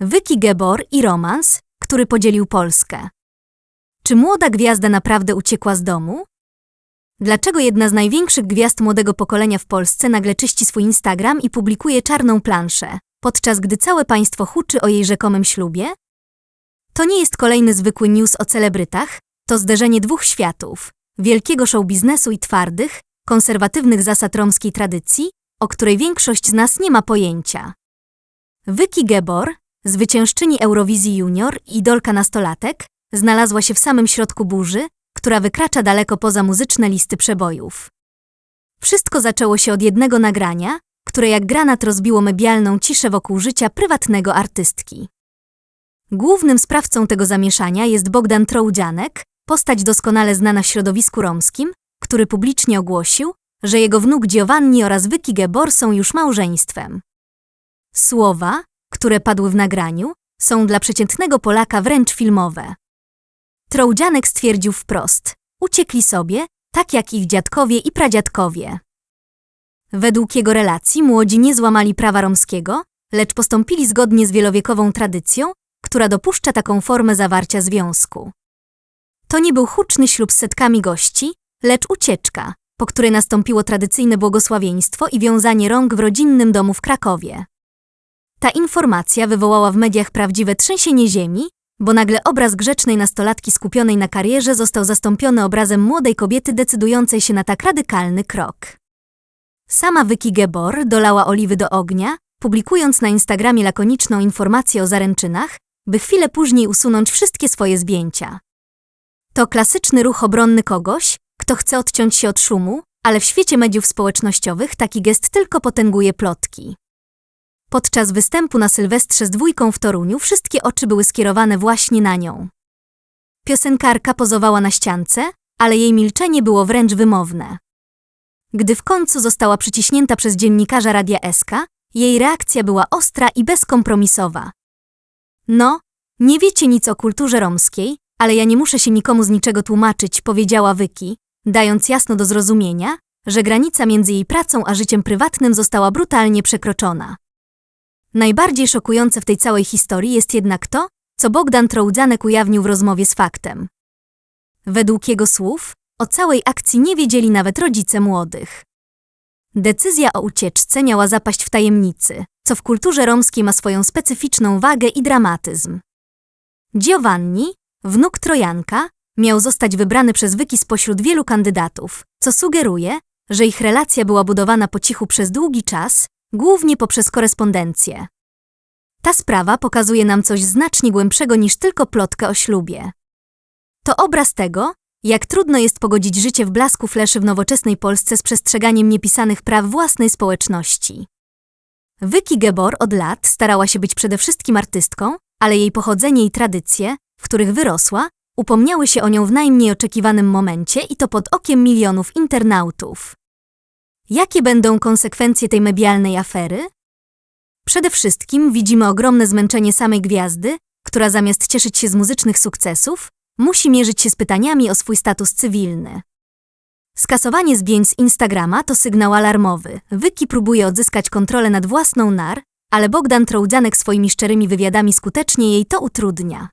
Wyki Gebor i romans, który podzielił Polskę. Czy młoda gwiazda naprawdę uciekła z domu? Dlaczego jedna z największych gwiazd młodego pokolenia w Polsce nagle czyści swój Instagram i publikuje czarną planszę, podczas gdy całe państwo huczy o jej rzekomym ślubie? To nie jest kolejny zwykły news o celebrytach, to zderzenie dwóch światów wielkiego show biznesu i twardych, konserwatywnych zasad romskiej tradycji, o której większość z nas nie ma pojęcia. Wyki Gebor, zwyciężczyni Eurowizji Junior i idolka nastolatek, znalazła się w samym środku burzy, która wykracza daleko poza muzyczne listy przebojów. Wszystko zaczęło się od jednego nagrania, które jak granat rozbiło medialną ciszę wokół życia prywatnego artystki. Głównym sprawcą tego zamieszania jest Bogdan Trołdzianek, postać doskonale znana w środowisku romskim, który publicznie ogłosił, że jego wnuk Giovanni oraz Wyki Gebor są już małżeństwem. Słowa, które padły w nagraniu, są dla przeciętnego Polaka wręcz filmowe. Trołdzianek stwierdził wprost, uciekli sobie, tak jak ich dziadkowie i pradziadkowie. Według jego relacji młodzi nie złamali prawa romskiego, lecz postąpili zgodnie z wielowiekową tradycją, która dopuszcza taką formę zawarcia związku. To nie był huczny ślub z setkami gości, lecz ucieczka, po której nastąpiło tradycyjne błogosławieństwo i wiązanie rąk w rodzinnym domu w Krakowie. Ta informacja wywołała w mediach prawdziwe trzęsienie ziemi, bo nagle obraz grzecznej nastolatki skupionej na karierze został zastąpiony obrazem młodej kobiety decydującej się na tak radykalny krok. Sama Wyki Gebor dolała oliwy do ognia, publikując na Instagramie lakoniczną informację o zaręczynach, by chwilę później usunąć wszystkie swoje zdjęcia. To klasyczny ruch obronny kogoś, kto chce odciąć się od szumu, ale w świecie mediów społecznościowych taki gest tylko potęguje plotki. Podczas występu na Sylwestrze z dwójką w Toruniu wszystkie oczy były skierowane właśnie na nią. Piosenkarka pozowała na ściance, ale jej milczenie było wręcz wymowne. Gdy w końcu została przyciśnięta przez dziennikarza Radia SK, jej reakcja była ostra i bezkompromisowa. No, nie wiecie nic o kulturze romskiej, ale ja nie muszę się nikomu z niczego tłumaczyć, powiedziała Wyki, dając jasno do zrozumienia, że granica między jej pracą a życiem prywatnym została brutalnie przekroczona. Najbardziej szokujące w tej całej historii jest jednak to, co Bogdan Trołdzanek ujawnił w rozmowie z faktem. Według jego słów, o całej akcji nie wiedzieli nawet rodzice młodych. Decyzja o ucieczce miała zapaść w tajemnicy, co w kulturze romskiej ma swoją specyficzną wagę i dramatyzm. Giovanni, wnuk Trojanka, miał zostać wybrany przez Wyki spośród wielu kandydatów, co sugeruje, że ich relacja była budowana po cichu przez długi czas, głównie poprzez korespondencję. Ta sprawa pokazuje nam coś znacznie głębszego niż tylko plotkę o ślubie. To obraz tego, jak trudno jest pogodzić życie w blasku fleszy w nowoczesnej Polsce z przestrzeganiem niepisanych praw własnej społeczności. Wyki Gebor od lat starała się być przede wszystkim artystką, ale jej pochodzenie i tradycje, w których wyrosła, upomniały się o nią w najmniej oczekiwanym momencie i to pod okiem milionów internautów. Jakie będą konsekwencje tej medialnej afery? Przede wszystkim widzimy ogromne zmęczenie samej gwiazdy, która zamiast cieszyć się z muzycznych sukcesów, musi mierzyć się z pytaniami o swój status cywilny. Skasowanie zdjęć z Instagrama to sygnał alarmowy. Wyki próbuje odzyskać kontrolę nad własną nar, ale Bogdan Trołdzanek swoimi szczerymi wywiadami skutecznie jej to utrudnia.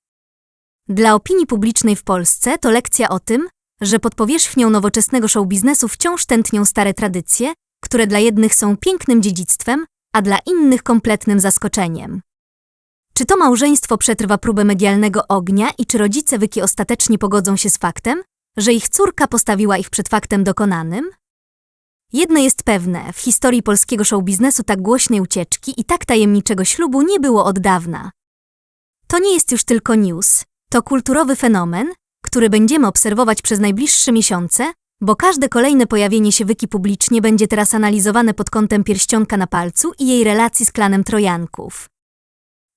Dla opinii publicznej w Polsce to lekcja o tym, że pod powierzchnią nowoczesnego show biznesu wciąż tętnią stare tradycje, które dla jednych są pięknym dziedzictwem, a dla innych kompletnym zaskoczeniem. Czy to małżeństwo przetrwa próbę medialnego ognia i czy rodzice Wyki ostatecznie pogodzą się z faktem, że ich córka postawiła ich przed faktem dokonanym? Jedno jest pewne, w historii polskiego show biznesu tak głośnej ucieczki i tak tajemniczego ślubu nie było od dawna. To nie jest już tylko news, to kulturowy fenomen, który będziemy obserwować przez najbliższe miesiące, bo każde kolejne pojawienie się Wyki publicznie będzie teraz analizowane pod kątem pierścionka na palcu i jej relacji z klanem Trojanków.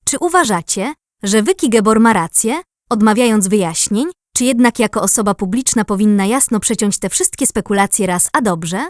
Czy uważacie, że Wyki Gebor ma rację, odmawiając wyjaśnień, czy jednak jako osoba publiczna powinna jasno przeciąć te wszystkie spekulacje raz a dobrze?